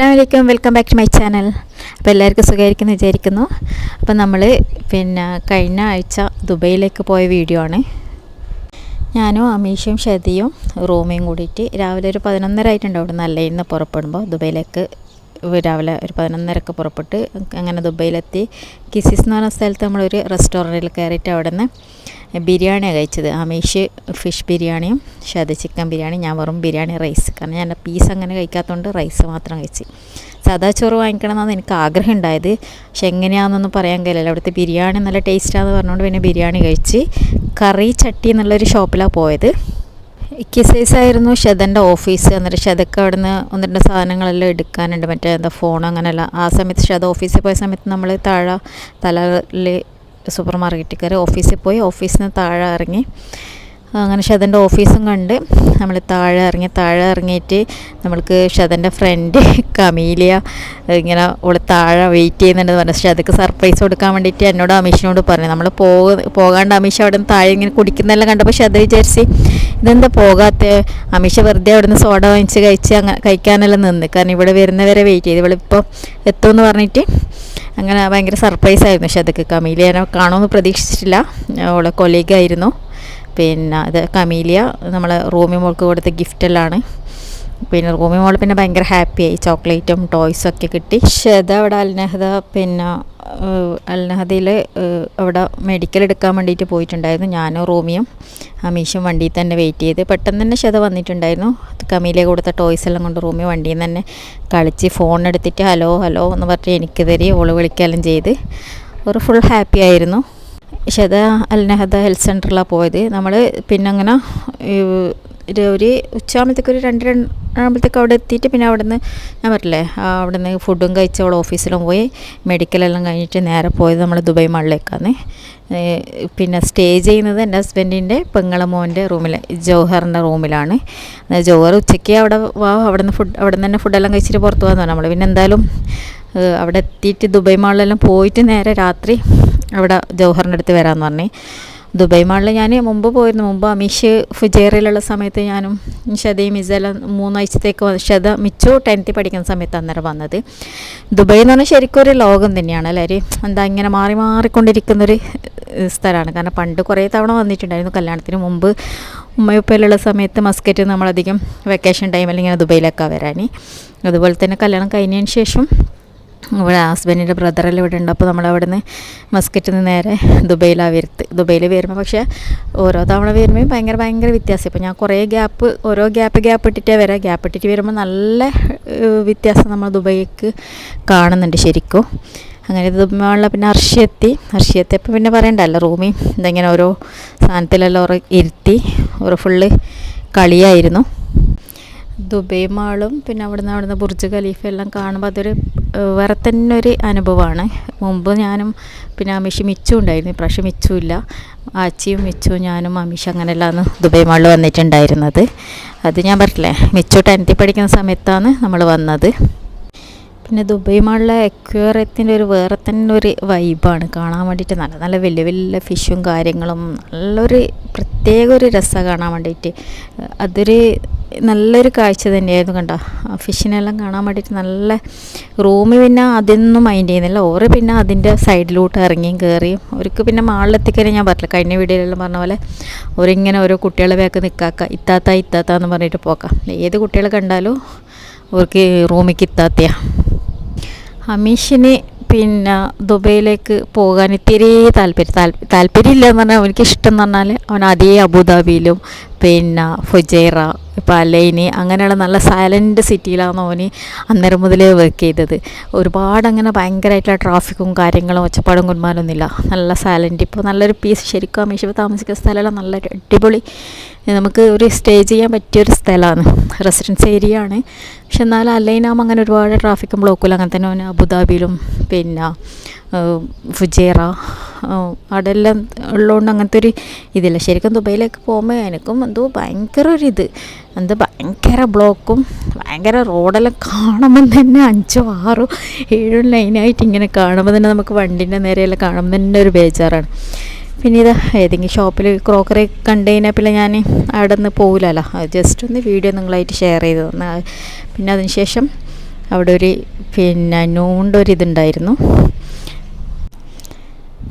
അസ്സാം വലൈക്കും welcome back to my channel അപ്പോൾ എല്ലാവർക്കും സുഖമായിരിക്കുന്നു വിചാരിക്കുന്നു. അപ്പോൾ നമ്മൾ പിന്നെ കഴിഞ്ഞ ആഴ്ച ദുബൈയിലേക്ക് പോയ വീഡിയോ ആണ്. ഞാനും അമീഷയും ഷതിയും റൂമയും കൂടിയിട്ട് രാവിലെ ഒരു പതിനൊന്നര ആയിട്ടുണ്ട് അവിടെ നല്ല ഇന്ന് പുറപ്പെടുമ്പോൾ ദുബൈയിലേക്ക് രാവിലെ ഒരു പതിനൊന്നരക്ക് പുറപ്പെട്ട് അങ്ങനെ ദുബൈയിലെത്തി. കിസിസ് എന്ന് പറഞ്ഞ സ്ഥലത്ത് നമ്മളൊരു റെസ്റ്റോറന്റിൽ കയറിയിട്ട് അവിടെ നിന്ന് ബിരിയാണിയാണ് കഴിച്ചത്. അമീഷ് ഫിഷ് ബിരിയാണിയും ഷാദ ചിക്കൻ ബിരിയാണി ഞാൻ വെറും ബിരിയാണി റൈസ്. കാരണം ഞാൻ പീസ് അങ്ങനെ കഴിക്കാത്തതുകൊണ്ട് റൈസ് മാത്രം കഴിച്ച്. സാദാ ചോറ് വാങ്ങിക്കണമെന്നാണ് എനിക്ക് ആഗ്രഹം ഉണ്ടായത്. പക്ഷെ എങ്ങനെയാണെന്നൊന്നും പറയാൻ കഴിയില്ല. അവിടുത്തെ ബിരിയാണി നല്ല ടേസ്റ്റാണെന്ന് പറഞ്ഞുകൊണ്ട് പിന്നെ ബിരിയാണി കഴിച്ച് കറി ചട്ടി എന്നുള്ളൊരു ഷോപ്പിലാണ് പോയത്. കിസൈസ് ആയിരുന്നു ഷെദന്റെ ഓഫീസ് എന്നിട്ട് ഷതക്ക് അവിടെ നിന്ന് ഒന്ന് രണ്ട് സാധനങ്ങളെല്ലാം എടുക്കാനുണ്ട്. മറ്റേ എന്താ ഫോൺ അങ്ങനെയല്ല. ആ സമയത്ത് ഷത ഓഫീസിൽ പോയ സമയത്ത് നമ്മൾ താഴെ തലയിൽ സൂപ്പർ മാർക്കറ്റിൽ കയറി ഓഫീസിൽ പോയി. ഓഫീസിൽ നിന്ന് താഴെ ഇറങ്ങി. അങ്ങനെ ഷതന്റെ ഓഫീസും കണ്ട് നമ്മൾ താഴെ ഇറങ്ങി താഴെ ഇറങ്ങിയിട്ട് നമ്മൾക്ക് ഷതന്റെ ഫ്രണ്ട് കമീലിയ ഇങ്ങനെ ഓൾ താഴെ വെയിറ്റ് ചെയ്യുന്നുണ്ട് പറഞ്ഞു. ഷതക്ക് സർപ്രൈസ് കൊടുക്കാൻ വേണ്ടിയിട്ട് എന്നോട് അമീഷിനോട് പറഞ്ഞു. നമ്മൾ പോക പോകാണ്ട് അമീഷ് അവിടെ നിന്ന് താഴെ ഇങ്ങനെ കുടിക്കുന്നതെല്ലാം കണ്ടപ്പോൾ ഷത വിചാരിച്ച് ഇതെന്താ പോകാത്ത? അമീഷ വെറുതെ അവിടെ നിന്ന് സോഡ വാങ്ങിച്ച് കഴിച്ച് അങ്ങനെ കഴിക്കാനെല്ലാം നിന്ന്. കാരണം ഇവിടെ വരുന്നവരെ വെയിറ്റ് ചെയ്ത്. ഇവളിപ്പോൾ എത്തുമെന്ന് പറഞ്ഞിട്ട് അങ്ങനെ ഭയങ്കര സർപ്രൈസ് ആയിരുന്നു ഷതക്ക് കമീലിയനെ കാണുമെന്ന് പ്രതീക്ഷിച്ചിട്ടില്ല. അവളെ കൊലീഗായിരുന്നു പിന്നെ ഇത് കമീലിയ നമ്മളെ റൂമി മോൾക്ക് കൊടുത്ത ഗിഫ്റ്റെല്ലാം പിന്നെ റൂമി മോൾ പിന്നെ ഭയങ്കര ഹാപ്പിയായി. ചോക്ലേറ്റും ടോയ്സും ഒക്കെ കിട്ടി. ഷെദ അവിടെ അൽനഹദ പിന്നെ അൽനഹദയിൽ അവിടെ മെഡിക്കൽ എടുക്കാൻ വേണ്ടിയിട്ട് പോയിട്ടുണ്ടായിരുന്നു ഞാനും റൂമിയും. അമീഷും വണ്ടിയിൽ തന്നെ വെയിറ്റ് ചെയ്ത്. പെട്ടെന്ന് തന്നെ ശത വന്നിട്ടുണ്ടായിരുന്നു. കമീലിയ കൊടുത്ത ടോയ്സ് എല്ലാം കൊണ്ട് റൂമി വണ്ടിയിൽ നിന്ന് തന്നെ കളിച്ച് ഫോൺ എടുത്തിട്ട് ഹലോ ഹലോ എന്ന് പറഞ്ഞിട്ട് എനിക്ക് തരി ഓൾ വിളിക്കുകയെല്ലാം ചെയ്ത്. ഒരു ഫുൾ ഹാപ്പി ആയിരുന്നു. ഷെദ അൽനഹദ ഹെൽത്ത് സെന്ററിലാണ് പോയത്. നമ്മൾ പിന്നെ അങ്ങനെ ഒരു ഉച്ചയാകുമ്പോഴത്തേക്ക് ഒരു രണ്ട് രണ്ടാകുമ്പോഴത്തേക്ക് അവിടെ എത്തിയിട്ട് പിന്നെ അവിടെ നിന്ന് ഞാൻ പറഞ്ഞില്ലേ അവിടെ നിന്ന് ഫുഡും കഴിച്ച് അവൾ ഓഫീസിലും പോയി മെഡിക്കലെല്ലാം കഴിഞ്ഞിട്ട് നേരെ പോയത് നമ്മൾ ദുബായ് മള്ളിലേക്കാണ് പിന്നെ സ്റ്റേ ചെയ്യുന്നത് എന്റെ ഹസ്ബൻഡിന്റെ പെങ്ങളെ മോന്റെ റൂമിൽ ജൗഹറിന്റെ റൂമിലാണ്. ജോഹർ ഉച്ചയ്ക്ക് അവിടെ വാ അവിടെ നിന്ന് ഫുഡ് അവിടെ നിന്ന് തന്നെ ഫുഡെല്ലാം കഴിച്ചിട്ട് പുറത്ത് പോകാൻ നമ്മൾ പിന്നെ എന്തായാലും അവിടെ എത്തിയിട്ട് ദുബായ് മാളിലെല്ലാം പോയിട്ട് നേരെ രാത്രി അവിടെ ജൗഹറിന്റെ അടുത്ത് വരാമെന്ന് പറഞ്ഞു. ദുബായ് മാളിൽ ഞാൻ മുമ്പ് പോയിരുന്നു. മുമ്പ് അമീഷ് ഫുജേറിലുള്ള സമയത്ത് ഞാനും ഷതയും മിസെല്ലാം മൂന്നാഴ്ചത്തേക്ക് ഷത മിച്ചോ ടെൻത്തിൽ പഠിക്കുന്ന സമയത്ത് അന്നേരം വന്നത്. ദുബായ് എന്ന് പറഞ്ഞാൽ ശരിക്കും ഒരു ലോകം തന്നെയാണ്. എല്ലാവരും എന്താ ഇങ്ങനെ മാറി മാറിക്കൊണ്ടിരിക്കുന്നൊരു സ്ഥലമാണ്. കാരണം പണ്ട് കുറേ തവണ വന്നിട്ടുണ്ടായിരുന്നു കല്യാണത്തിന് മുമ്പ്. ഉമ്മയപ്പയിലുള്ള സമയത്ത് മസ്കറ്റ് നമ്മളധികം വെക്കേഷൻ ടൈമിൽ ഇങ്ങനെ ദുബൈയിലൊക്കെ വരാൻ അതുപോലെ തന്നെ കല്യാണം കഴിഞ്ഞതിന് ശേഷം ഇവിടെ ഹസ്ബൻഡിന്റെ ബ്രദറെല്ലാം ഇവിടെ ഉണ്ട്. അപ്പോൾ നമ്മൾ അവിടെ നിന്ന് മസ്കറ്റിൽ നിന്ന് നേരെ ദുബൈയിലാണ് വരുത്ത് ദുബൈയിൽ വരുമ്പോൾ പക്ഷേ ഓരോ തവണ വരുമ്പോൾ ഭയങ്കര ഭയങ്കര വ്യത്യാസം. ഇപ്പോൾ ഞാൻ കുറേ ഗ്യാപ്പ് ഓരോ ഗ്യാപ്പ് ഗ്യാപ്പ് ഇട്ടിട്ടേ വരാം. ഗ്യാപ്പ് ഇട്ടിട്ട് വരുമ്പോൾ നല്ല വ്യത്യാസം നമ്മൾ ദുബൈക്ക് കാണുന്നുണ്ട് ശരിക്കും. അങ്ങനെ ദുബൈയുള്ള പിന്നെ അർഷിയെത്തി അർഷിയെത്തിയപ്പോൾ പിന്നെ പറയണ്ടല്ലോ റൂമിൽ ഇതെങ്ങനെ ഓരോ സാധനത്തിലെല്ലാം ഓരോ ഇരുത്തി ഓരോ ഫുള്ള് കളിയായിരുന്നു. ദുബൈ മാളും പിന്നെ അവിടുന്ന് അവിടുന്ന് ബുർജ് ഖലീഫ എല്ലാം കാണുമ്പോൾ അതൊരു വേറെ തന്നെ ഒരു അനുഭവമാണ്. മുമ്പ് ഞാനും പിന്നെ അമീഷ് മിച്ചും ഉണ്ടായിരുന്നു. ഇപ്രാവശ്യം മിച്ചും ഇല്ല. ആച്ചിയും മിച്ചു ഞാനും അമിഷ് അങ്ങനെയല്ലാന്ന് ദുബൈ മാളിൽ വന്നിട്ടുണ്ടായിരുന്നത്. അത് ഞാൻ പറഞ്ഞില്ലേ മിച്ചു ടെൻത്തിൽ പഠിക്കുന്ന സമയത്താണ് നമ്മൾ വന്നത്. പിന്നെ ദുബൈ മാളിലെ എക്വേറിയത്തിന്റെ ഒരു വേറെ തന്നെ ഒരു വൈബാണ് കാണാൻ വേണ്ടിയിട്ട് നല്ല നല്ല വലിയ വലിയ ഫിഷും കാര്യങ്ങളും നല്ലൊരു പ്രത്യേക ഒരു രസമാണ് കാണാൻ വേണ്ടിയിട്ട്. അതൊരു നല്ലൊരു കാഴ്ച തന്നെയായിരുന്നു കണ്ട. ഫിഷിനെല്ലാം കാണാൻ വേണ്ടിയിട്ട് നല്ല റൂമിൽ പിന്നെ അതൊന്നും മൈൻഡ് ചെയ്യുന്നില്ല. ഓറ് പിന്നെ അതിന്റെ സൈഡിലോട്ട് ഇറങ്ങിയും കയറിയും അവർക്ക് പിന്നെ മാളിലെത്തിക്കാനേ ഞാൻ പറഞ്ഞില്ല കഴിഞ്ഞ വീഡിയോയിലെല്ലാം പറഞ്ഞ പോലെ അവരിങ്ങനെ ഓരോ കുട്ടികളെ വേക്ക് നിൽക്കാക്ക ഇത്താത്ത ഇത്താത്ത എന്ന് പറഞ്ഞിട്ട് പോക്കാം. ഏത് കുട്ടികളെ കണ്ടാലും അവർക്ക് റൂമിലേക്ക് ഇത്താത്തയാണ് അമീഷിന് പിന്നെ ദുബൈയിലേക്ക് പോകാൻ ഇത്തിരി താല്പര്യം താല്പര്യം എന്ന് പറഞ്ഞാൽ അവനിക്ക് ഇഷ്ടം എന്ന് പറഞ്ഞാൽ അവൻ അതേ അബുദാബിയിലും പിന്നെ ഫുജൈറ ഇപ്പോൾ അലൈനി അങ്ങനെയുള്ള നല്ല സൈലന്റ് സിറ്റിയിലാണ് അവന് അന്നേരം മുതലേ വർക്ക് ചെയ്തത്. ഒരുപാട് അങ്ങനെ ഭയങ്കരമായിട്ടുള്ള ട്രാഫിക്കും കാര്യങ്ങളും ഒച്ചപ്പാടും കുന്മാരൊന്നുമില്ല നല്ല സൈലന്റ് ഇപ്പോൾ നല്ലൊരു പീസ് ശരിക്കും അമീഷ് താമസിക്കുന്ന സ്ഥലമെല്ലാം നല്ല അടിപൊളി നമുക്ക് ഒരു സ്റ്റേ ചെയ്യാൻ പറ്റിയൊരു സ്ഥലമാണ്. റെസിഡൻസ് ഏരിയ ആണ്. പക്ഷെ എന്നാലും അല്ലൈനാകുമ്പോൾ അങ്ങനെ ഒരുപാട് ട്രാഫിക്കും ബ്ലോക്കും അങ്ങനെ തന്നെ അബുദാബിയിലും പിന്നെ ഫുജേറ അവിടെ എല്ലാം ഉള്ളതുകൊണ്ട് അങ്ങനത്തെ ഒരു ഇതില്ല. ശരിക്കും ദുബൈയിലേക്ക് പോകുമ്പോൾ എനിക്കും എന്തോ ഭയങ്കര ഒരു ഇത്. എന്ത് ഭയങ്കര ബ്ലോക്കും ഭയങ്കര റോഡെല്ലാം കാണുമ്പം തന്നെ അഞ്ചോ ആറോ ഏഴോ ലൈനായിട്ട് ഇങ്ങനെ കാണുമ്പോൾ തന്നെ നമുക്ക് വണ്ടീന്റെ നേരെയെല്ലാം കാണുമ്പോൾ തന്നെ ഒരു ബേജാറാണ്. പിന്നെ ഇത് ഏതെങ്കിലും ഷോപ്പിൽ ക്രോക്കറി കണ്ടു പിന്നെ ഞാൻ അവിടെ നിന്ന് പോകില്ലല്ലോ ജസ്റ്റ് ഒന്ന് വീഡിയോ നിങ്ങളായിട്ട് ഷെയർ ചെയ്ത് തന്ന പിന്നെ അതിനുശേഷം അവിടെ ഒരു പിന്നെ നൂണ്ട ഒരു ഇതുണ്ടായിരുന്നു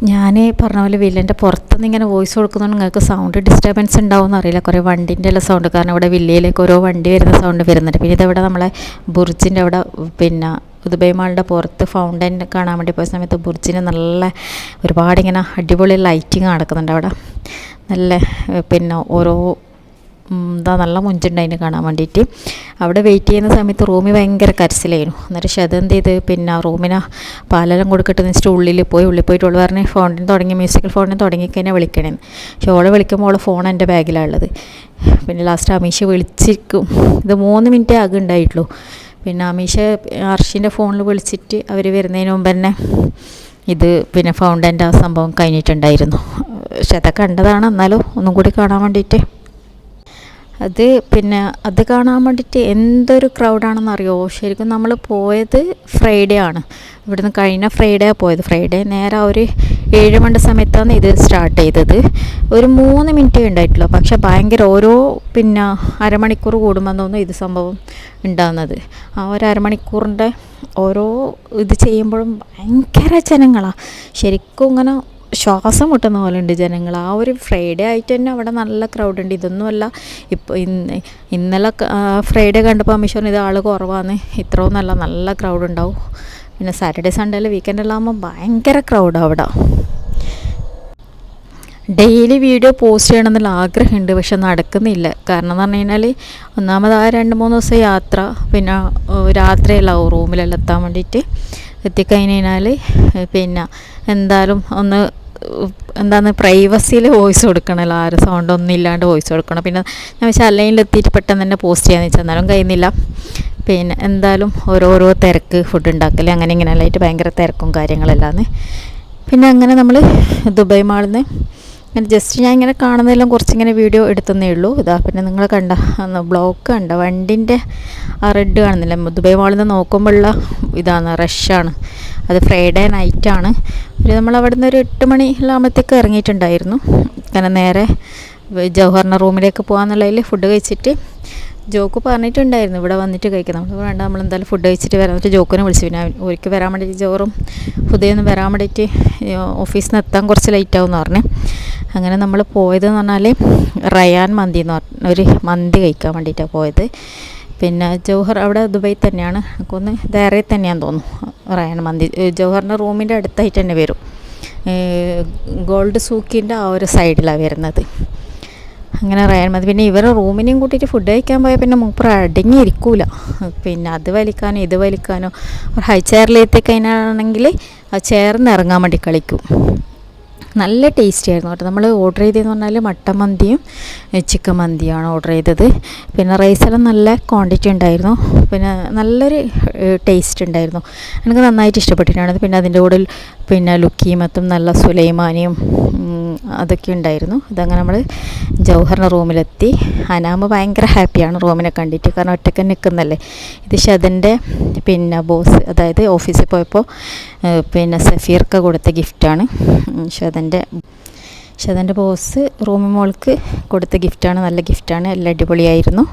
ഞാൻ പറഞ്ഞ പോലെ വില്ലന്റെ പുറത്തുനിന്ന് ഇങ്ങനെ വോയിസ് കൊടുക്കുന്നതുകൊണ്ട് നിങ്ങൾക്ക് സൗണ്ട് ഡിസ്റ്റർബൻസ് ഉണ്ടാവുമെന്ന് അറിയില്ല. കുറേ വണ്ടിന്റെ എല്ലാം സൗണ്ട് കാരണം ഇവിടെ വില്ലയിലേക്ക് ഓരോ വണ്ടി വരുന്ന സൗണ്ട് വരുന്നുണ്ട്. പിന്നെ ഇതവിടെ നമ്മളെ ബുർജിന്റെ അവിടെ പിന്നെ മാളിന്റെ പുറത്ത് ഫൗണ്ടൻ കാണാൻ വേണ്ടി പോയ സമയത്ത് ബുർജിന് നല്ല ഒരുപാട് ഇങ്ങനെ അടിപൊളി ലൈറ്റിങ് നടക്കുന്നുണ്ട് അവിടെ. നല്ല പിന്നെ ഓരോ എന്താ നല്ല മുഞ്ചുണ്ട് അതിന് കാണാൻ വേണ്ടിയിട്ട്. അവിടെ വെയിറ്റ് ചെയ്യുന്ന സമയത്ത് റൂമിൽ ഭയങ്കര കരച്ചിലായിരുന്നു. എന്നിട്ട് ശതം എന്ത് ചെയ്ത്? പിന്നെ റൂമിന് പാലെല്ലാം കൊടുക്കട്ടെ എന്ന് വെച്ചിട്ട് ഉള്ളിൽ പോയി ഉള്ളിൽ പോയിട്ട് ഓൾ പറഞ്ഞ് ഫോണിന് തുടങ്ങി മ്യൂസിക്കൽ ഫോണിന് തുടങ്ങിക്കഴിഞ്ഞാൽ വിളിക്കണേ പക്ഷേ ഓളെ വിളിക്കുമ്പോൾ ഓളെ ഫോൺ എന്റെ ബാഗിലാണ് ഉള്ളത്. പിന്നെ ലാസ്റ്റ് അമീഷ് വിളിച്ചിരിക്കും. ഇത് മൂന്ന് മിനിറ്റ് ആകെ ഉണ്ടായിട്ടുള്ളൂ. പിന്നെ അമീഷ അർഷിന്റെ ഫോണിൽ വിളിച്ചിട്ട് അവർ വരുന്നതിന് മുമ്പ് തന്നെ ഇത് പിന്നെ ഫൗണ്ടന്റെ ആ സംഭവം കഴിഞ്ഞിട്ടുണ്ടായിരുന്നു. പക്ഷെ അതൊക്കെ കണ്ടതാണ്. എന്നാലും ഒന്നും കൂടി കാണാൻ വേണ്ടിയിട്ട്. അത് പിന്നെ അത് കാണാൻ വേണ്ടിയിട്ട് എന്തൊരു ക്രൗഡാണെന്ന് അറിയുമോ ശരിക്കും നമ്മൾ പോയത് ഫ്രൈഡേ ആണ്. ഇവിടുന്ന് കഴിഞ്ഞ ഫ്രൈഡേ പോയത്. ഫ്രൈഡേ നേരെ ഒരു ഏഴ് മണി സമയത്താണ് ഇത് സ്റ്റാർട്ട് ചെയ്തത്. ഒരു മൂന്ന് മിനിറ്റേ ഉണ്ടായിട്ടുള്ളൂ. പക്ഷെ ഭയങ്കര ഓരോ പിന്നെ അരമണിക്കൂർ കൂടുമ്പോൾ തോന്നുന്നു ഇത് സംഭവം ഉണ്ടാകുന്നത് ആ ഒരു അരമണിക്കൂറിന്റെ ഓരോ ഇത് ചെയ്യുമ്പോഴും ഭയങ്കര ജനങ്ങളാണ് ശരിക്കും ഇങ്ങനെ ശ്വാസം മുട്ടുന്ന പോലെ ഉണ്ട് ജനങ്ങൾ. ആ ഒരു ഫ്രൈഡേ ആയിട്ട് തന്നെ അവിടെ നല്ല ക്രൗഡ് ഉണ്ട്. ഇതൊന്നുമല്ല ഇപ്പോൾ ഇന്ന് ഇന്നലെ ഫ്രൈഡേ കണ്ടപ്പോൾ അമിഷോൻ ഇത് ആൾ കുറവാണ് ഇത്രയൊന്നല്ല നല്ല ക്രൗഡ് ഉണ്ടാവും. പിന്നെ സാറ്റർഡേ സൺഡേയിൽ വീക്കെൻഡെല്ലാം ആകുമ്പോൾ ഭയങ്കര ക്രൗഡാണ് അവിടെ. ഡെയിലി വീഡിയോ പോസ്റ്റ് ചെയ്യണമെന്നുള്ള ആഗ്രഹമുണ്ട് പക്ഷെ നടക്കുന്നില്ല. കാരണം എന്ന് പറഞ്ഞു കഴിഞ്ഞാൽ ഒന്നാമത് ആ രണ്ട് മൂന്ന് ദിവസം യാത്ര പിന്നെ രാത്രിയല്ലാവും റൂമിലെല്ലാം എത്താൻ വേണ്ടിയിട്ട് എത്തിക്കഴിഞ്ഞ് കഴിഞ്ഞാൽ പിന്നെ എന്തായാലും ഒന്ന് എന്താണ് പ്രൈവസിയിൽ വോയിസ് കൊടുക്കണമല്ലോ ആരും സൗണ്ട് ഒന്നും ഇല്ലാണ്ട് വോയിസ് കൊടുക്കണം. പിന്നെ ഞാൻ വെച്ചാൽ അല്ലൈനിൽ എത്തിയിട്ട് പെട്ടെന്ന് തന്നെ പോസ്റ്റ് ചെയ്യാമെന്ന് വെച്ചാൽ എന്നാലും കഴിയുന്നില്ല. പിന്നെ എന്തായാലും ഓരോരോ തിരക്ക് ഫുഡ് ഉണ്ടാക്കൽ അങ്ങനെ ഇങ്ങനെ ആയിട്ട് ഭയങ്കര തിരക്കും കാര്യങ്ങളെല്ലാം പിന്നെ അങ്ങനെ നമ്മൾ ദുബായ് മാളിൽ നിന്ന് ജസ്റ്റ് ഞാൻ ഇങ്ങനെ കാണുന്നതെല്ലാം കുറച്ചിങ്ങനെ വീഡിയോ എടുത്തതേ ഉള്ളൂ. ഇതാ പിന്നെ നിങ്ങൾ കണ്ട ബ്ലോക്ക് കണ്ട വണ്ടിന്റെ ആ റെഡ് കാണുന്നില്ല. ദുബായ് മാളിൽ നിന്ന് നോക്കുമ്പോഴുള്ള ഇതാണ് റഷാണ് അത് ഫ്രൈഡേ നൈറ്റാണ് ഒരു നമ്മൾ അവിടെ നിന്ന് ഒരു എട്ട് മണി ആകുമ്പോഴത്തേക്ക് ഇറങ്ങിയിട്ടുണ്ടായിരുന്നു. അങ്ങനെ നേരെ ജവഹറിന്റെ റൂമിലേക്ക് പോകാന്നുള്ളതിൽ ഫുഡ് കഴിച്ചിട്ട് ജോക്ക് പറഞ്ഞിട്ടുണ്ടായിരുന്നു ഇവിടെ വന്നിട്ട് കഴിക്കണം നമ്മൾ വേണ്ട നമ്മൾ എന്തായാലും ഫുഡ് കഴിച്ചിട്ട് വരാം. എന്നിട്ട് ജോക്കിനെ വിളിച്ചു പിന്നെ ഒരിക്കൽ വരാൻ വേണ്ടിയിട്ട് ചോറും ഹുദയൊന്നും വരാൻ വേണ്ടിയിട്ട് ഓഫീസിൽ നിന്ന് എത്താൻ കുറച്ച് ലേറ്റ് ആവും എന്ന് പറഞ്ഞു. അങ്ങനെ നമ്മൾ പോയതെന്ന് പറഞ്ഞാൽ റയാൻ മന്തി എന്ന് പറഞ്ഞ ഒരു മന്തി കഴിക്കാൻ വേണ്ടിയിട്ടാണ് പോയത്. പിന്നെ ജൗഹർ അവിടെ ദുബായി തന്നെയാണ്. എനിക്കൊന്ന് ദേറെ തന്നെയാന്ന് തോന്നുന്നു റയാൻ മന്തി. ജൗഹറിന്റെ റൂമിന്റെ അടുത്തായിട്ട് തന്നെ വരും. ഗോൾഡ് സൂക്കിന്റെ ആ ഒരു സൈഡിലാണ് വരുന്നത്. അങ്ങനെ റയാൻ മതി പിന്നെ ഇവരെ റൂമിനെയും കൂട്ടിയിട്ട് ഫുഡ് കഴിക്കാൻ പോയാൽ പിന്നെ മൂപ്പർ അടങ്ങിയിരിക്കൂല. പിന്നെ അത് വലിക്കാനോ ഇത് വലിക്കാനോ. ഒരു ഹൈ ചെയറിലെത്തി കഴിഞ്ഞാണെങ്കിൽ ആ ചെയറിന്ന് ഇറങ്ങാൻ വേണ്ടി കളിക്കും. നല്ല ടേസ്റ്റി ആയിരുന്നു കേട്ടോ. നമ്മൾ ഓർഡർ ചെയ്തതെന്ന് പറഞ്ഞാൽ മട്ടൻ മന്തിയും ചിക്കൻ മന്തിയാണ് ഓർഡർ ചെയ്തത്. പിന്നെ റൈസെല്ലാം നല്ല ക്വാണ്ടിറ്റി ഉണ്ടായിരുന്നു. പിന്നെ നല്ലൊരു ടേസ്റ്റ് ഉണ്ടായിരുന്നു. എനിക്ക് നന്നായിട്ട് ഇഷ്ടപ്പെട്ടിട്ടാണ്. പിന്നെ അതിന്റെ കൂടെ പിന്നെ ലുക്കീമത്തും നല്ല സുലൈമാനിയും അതൊക്കെ ഉണ്ടായിരുന്നു. ഇതങ്ങനെ നമ്മൾ ജൗഹറിന്റെ റൂമിലെത്തി. അനാമ ഭയങ്കര ഹാപ്പിയാണ് റൂമിനെ കണ്ടിട്ട്. കാരണം ഒറ്റയ്ക്ക് നിൽക്കുന്നല്ലേ ഇത് ഷതിന്റെ പിന്നെ ബോസ് അതായത് ഓഫീസിൽ പോയപ്പോൾ പിന്നെ സഫീർക്ക് കൊടുത്ത ഗിഫ്റ്റാണ്. ഷതിന്റെ ഷതിന്റെ ബോസ് റൂമി മോൾക്ക് കൊടുത്ത ഗിഫ്റ്റാണ്. നല്ല ഗിഫ്റ്റാണ്. എല്ലാം അടിപൊളിയായിരുന്നു.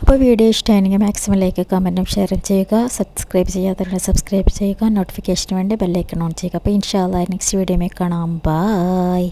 അപ്പോൾ വീഡിയോ ഇഷ്ടമാണെങ്കിൽ മാക്സിമം ലൈക്ക് കമന്റും ഷെയറും ചെയ്യുക. സബ്സ്ക്രൈബ് ചെയ്യാത്തവരുടെ സബ്സ്ക്രൈബ് ചെയ്യുക. നോട്ടിഫിക്കേഷന് വേണ്ടി ബെല്ലൈക്കൺ ഓൺ ചെയ്യുക. അപ്പോൾ ഇൻഷാല്ല നെക്സ്റ്റ് വീഡിയോയിൽ കാണാം. ബായ്